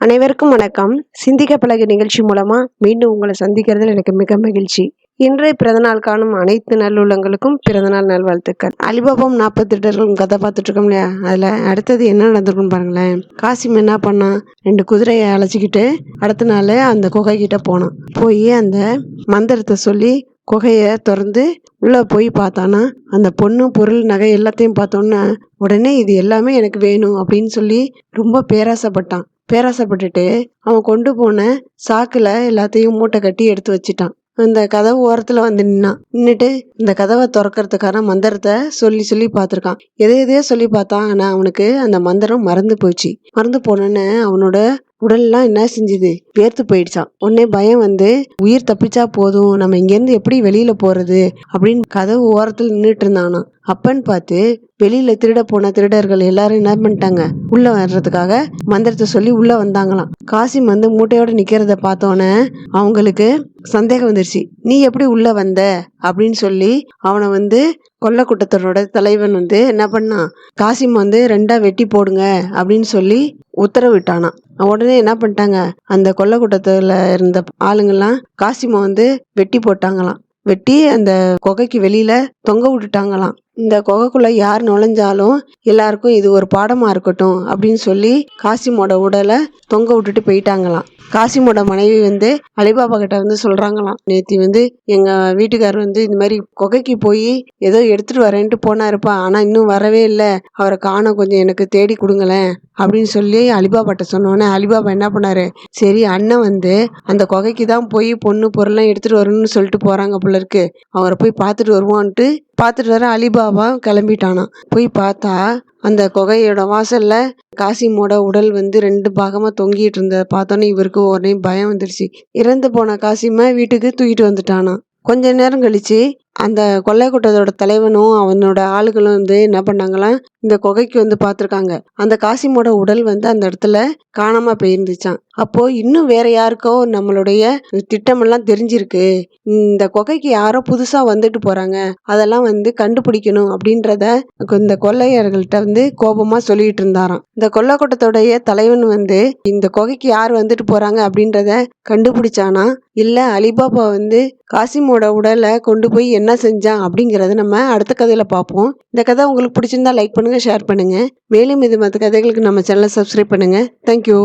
அனைவருக்கும் வணக்கம். சிந்திக்க பழகு நிகழ்ச்சி மூலமா மீண்டும் உங்களை சந்திக்கிறதுல எனக்கு மிக மகிழ்ச்சி. இன்றைய பிறந்தநாள் காணும் அனைத்து நல்லுள்ளங்களுக்கும் பிறந்தநாள் நல்வாழ்த்துக்கள். அலிபாபாவும் நாற்பத்தி எட்டர்களும் கதை பார்த்துட்டு இருக்கோம் இல்லையா? அதில் அடுத்தது என்ன நடந்திருக்குன்னு பாருங்களேன். காசிம் என்ன பண்ணான்? ரெண்டு குதிரையை அழைச்சிக்கிட்டு அடுத்த நாள் அந்த குகை கிட்ட போனான். போய் அந்த மந்திரத்தை சொல்லி குகையை திறந்து உள்ளே போய் பார்த்தானா? அந்த பொண்ணு பொருள் நகை எல்லாத்தையும் பார்த்தோன்னே உடனே இது எல்லாமே எனக்கு வேணும் அப்படின்னு சொல்லி ரொம்ப பேராசைப்பட்டான். பேராசைப்பட்டுட்டு அவன் கொண்டு போன சாக்கில் எல்லாத்தையும் மூட்டை கட்டி எடுத்து வச்சிட்டான். அந்த கதவு ஓரத்தில் வந்து நின்னான். நின்றுட்டு இந்த கதவை திறக்கிறதுக்கான மந்திரத்தை சொல்லி சொல்லி பார்த்துருக்கான். எதை எதையோ சொல்லி பார்த்தான். ஆனால் அவனுக்கு அந்த மந்திரம் மறந்து போச்சு. மறந்து போனோன்னு அவனோட உடல்லாம் என்ன செஞ்சுது? வேர்த்து போயிடுச்சான் உடனே பயம் வந்து உயிர் தப்பிச்சா போதும். நம்ம இங்கேருந்து எப்படி வெளியில போறது? அப்படின்னு கதவு ஓரத்தில் நின்றுட்டு இருந்தானா அப்பன்னு பார்த்து வெளியில திருட போன திருடர்கள் எல்லாரும் என்ன பண்ணிட்டாங்க? உள்ள வர்றதுக்காக மந்திரத்தை சொல்லி உள்ள வந்தாங்களாம். காசிம் வந்து மூட்டையோட நிக்கிறத பார்த்தோன்னே அவங்களுக்கு சந்தேகம் வந்துருச்சு. நீ எப்படி உள்ள வந்த? அப்படின்னு சொல்லி அவனை வந்து கொல்லக்கூட்டத்தரோட தலைவன் வந்து என்ன பண்ணான்? காசிம் வந்து ரெண்டா வெட்டி போடுங்க அப்படின்னு சொல்லி உத்தரவிட்டானான் உடனே என்ன பண்ணிட்டாங்க? அந்த கொல்ல கூட்டத்தில் இருந்த ஆளுங்கெல்லாம் காசிமை வந்து வெட்டி போட்டாங்களாம். வெட்டி அந்த குகைக்கு வெளியில தொங்க விட்டுட்டாங்களாம். இந்த குகைக்குள்ள யார் நுழைஞ்சாலும் எல்லாருக்கும் இது ஒரு பாடமா இருக்கட்டும் அப்படின்னு சொல்லி காசிமோட உடலை தொங்க விட்டுட்டு போயிட்டாங்களாம். காசிமோட மனைவி வந்து அலிபாபா கிட்ட வந்து சொல்றாங்களாம். நேத்தி வந்து எங்க வீட்டுக்காரர் வந்து இந்த மாதிரி குகைக்கு போய் ஏதோ எடுத்துட்டு வரேன்ட்டு போனாருப்பா. ஆனா இன்னும் வரவே இல்லை. அவரை காணோம் கொஞ்சம் எனக்கு தேடி கொடுங்களேன் அப்படின்னு சொல்லி அலிபாபாட்ட சொன்னோன்னே அலிபாபா என்ன பண்ணாரு? சரி அண்ணன் வந்து அந்த குகைக்கு தான் போய் பொண்ணு பொருள்லாம் எடுத்துட்டு வரணும்னு சொல்லிட்டு போறாங்க போல இருக்கு. அவரை போய் பார்த்துட்டு வருவான்ட்டு பார்த்துட்டு வர அலிபாபா கிளம்பிட்டானான் போய் பார்த்தா அந்த குகையோட வாசல்ல காசிமோட உடல் வந்து ரெண்டு பாகமா தொங்கிட்டு இருந்த பார்த்தோன்னே இவருக்கு உடனே பயம் வந்துடுச்சு இறந்து போன காசிம வீட்டுக்கு தூக்கிட்டு வந்துட்டானா. கொஞ்ச நேரம் கழிச்சு அந்த கொள்ளை கூட்டத்தோட தலைவனும் அவனோட ஆளுகளும் வந்து என்ன பண்ணாங்களாம்? இந்த குகைக்கு வந்து பார்த்துருக்காங்க. அந்த காசிமோட உடல் வந்து அந்த இடத்துல காணாம போயிருந்துச்சான் அப்போ இன்னும் வேற யாருக்கோ நம்மளுடைய திட்டமெல்லாம் தெரிஞ்சிருக்கு. இந்த குகைக்கு யாரோ புதுசா வந்துட்டு போறாங்க. அதெல்லாம் வந்து கண்டுபிடிக்கணும் அப்படின்றத இந்த கொள்ளையர்கள்ட்ட வந்து கோபமா சொல்லிட்டு இருந்தாராம். இந்த கொள்ளக்கூட்டத்தோடைய தலைவன் வந்து இந்த குகைக்கு யார் வந்துட்டு போறாங்க அப்படின்றத கண்டுபிடிச்சானா? இல்ல அலிபாபா வந்து காசிமோட உடலை கொண்டு போய் என்ன செஞ்சான் அப்படிங்கிறத நம்ம அடுத்த கதையில் பார்ப்போம். இந்த கதை உங்களுக்கு பிடிச்சிருந்தா லைக் பண்ணுங்கள் ஷேர் பண்ணுங்கள் மேலும் இது மற்ற கதைகளுக்கு நம்ம சேனலை சப்ஸ்கிரைப் பண்ணுங்கள் தேங்க்யூ